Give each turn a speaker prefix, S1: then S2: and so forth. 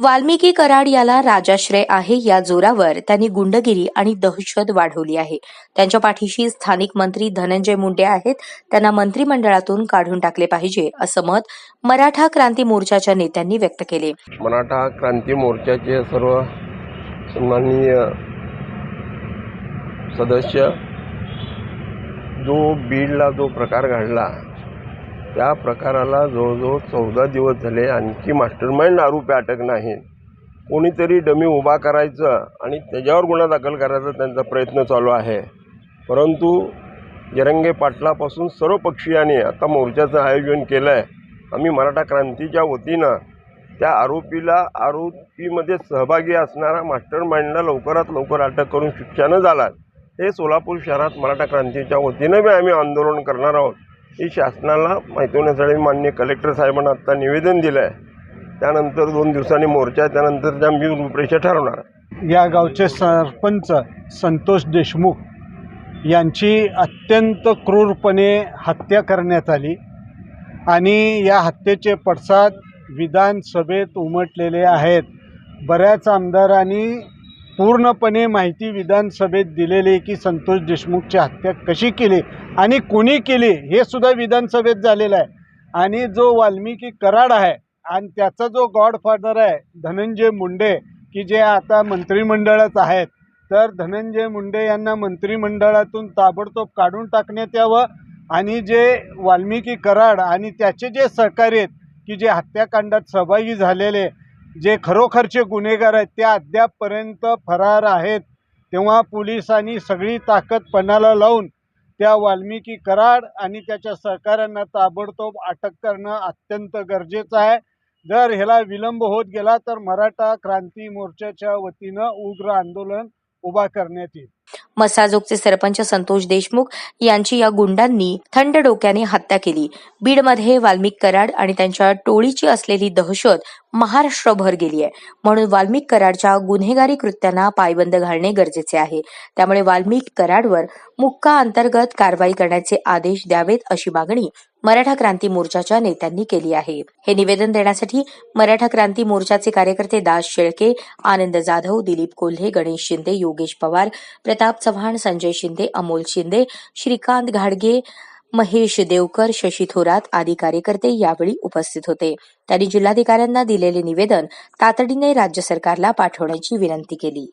S1: वाल्मिकी कराड याला राजाश्रय आहे. या जोरावर त्यांनी गुंडगिरी आणि दहशत वाढवली आहे. त्यांच्या पाठीशी स्थानिक मंत्री धनंजय मुंडे आहेत. त्यांना मंत्रिमंडळातून काढून टाकले पाहिजे असं मत मराठा क्रांती मोर्चाच्या नेत्यांनी व्यक्त केले.
S2: मराठा क्रांती मोर्चाचे सर्व सन्माननीय सदस्य जो बीडला जो प्रकार घडला त्या प्रकाराला जवळजवळ चौदा दिवस झाले आणखी मास्टरमाइंड आरोपी अटक नाही. कोणीतरी डमी उभा करायचं आणि त्याच्यावर गुन्हा दाखल करायचा त्यांचा प्रयत्न चालू आहे. परंतु जरंगे पाटलापासून सर्व पक्षीयांनी आता मोर्चाचं आयोजन केलं आहे आम्ही मराठा क्रांतीच्या वतीनं त्या आरोपीला आरोपीमध्ये सहभागी असणारा मास्टर माइंडला लवकरात लवकर अटक करून शिक्षानं झाला हे सोलापूर शहरात मराठा क्रांतीच्या वतीनं बी आम्ही आंदोलन करणार आहोत. ही शासनाला माहिती होण्यासाठी माननीय कलेक्टर साहेबांना आत्ता निवेदन दिलं आहे त्यानंतर दोन दिवसांनी मोर्चा आहे, त्यानंतर आम्ही रूपरेषा ठरवणार
S3: या गावचे सरपंच संतोष देशमुख यांची अत्यंत क्रूरपणे हत्या करण्यात आली आणि या हत्येचे पडसाद विधानसभेत उमटलेले आहेत. बऱ्याच आमदारांनी पूर्णपणे माहिती विधानसभेत दिलेली की संतोष देशमुखची हत्या कशी केली आणि कोणी केली हे सुद्धा विधानसभेत झालेलं आहे. आणि जो वाल्मिकी कराड आहे आणि त्याचा जो गॉडफादर आहे धनंजय मुंडे की जे आता मंत्रिमंडळात आहेत तर धनंजय मुंडे यांना मंत्रिमंडळातून ताबडतोब काढून टाकण्यात यावं आणि जे वाल्मिकी कराड आणि त्याचे जे सहकारी आहेत की जे हत्याकांडात सहभागी झालेले जे खरोखरचे गुन्हेगार आहेत ते अद्यापपर्यंत फरार आहेत. तेव्हा पोलिसांनी सगळी ताकद पणाला लावून त्या वाल्मिकी कराड आणि त्याच्या सहकाऱ्यांना ताबडतोब अटक करणं अत्यंत गरजेचं आहे. जर ह्याला विलंब होत गेला तर मराठा क्रांती मोर्चाच्या वतीनं उग्र आंदोलन उभा करण्यात येईल.
S1: मसाजोगचे सरपंच संतोष देशमुख यांची या गुंडांनी थंड डोक्याने हत्या केली. बीडमध्ये वाल्मिक कराड आणि त्यांच्या टोळीची असलेली दहशत महाराष्ट्रभर गेली आहे. म्हणून वाल्मिक कराडच्या गुन्हेगारी कृत्यांना पायबंद घालणे गरजेचे आहे. त्यामुळे वाल्मिक कराडवर मुक्का अंतर्गत कारवाई करण्याचे आदेश द्यावेत अशी मागणी मराठा क्रांती मोर्चाच्या नेत्यांनी केली आहे. हे निवेदन देण्यासाठी मराठा क्रांती मोर्चाचे कार्यकर्ते दास शेळके आनंद जाधव दिलीप कोल्हे गणेश शिंदे योगेश पवार प्रताप चव्हाण संजय शिंदे अमोल शिंदे श्रीकांत घाडगे महेश देवकर शशी थोरात आदी कार्यकर्ते यावेळी उपस्थित होते. त्यांनी जिल्हाधिकाऱ्यांना दिलेले निवेदन तातडीने राज्य सरकारला पाठवण्याची विनंती केली.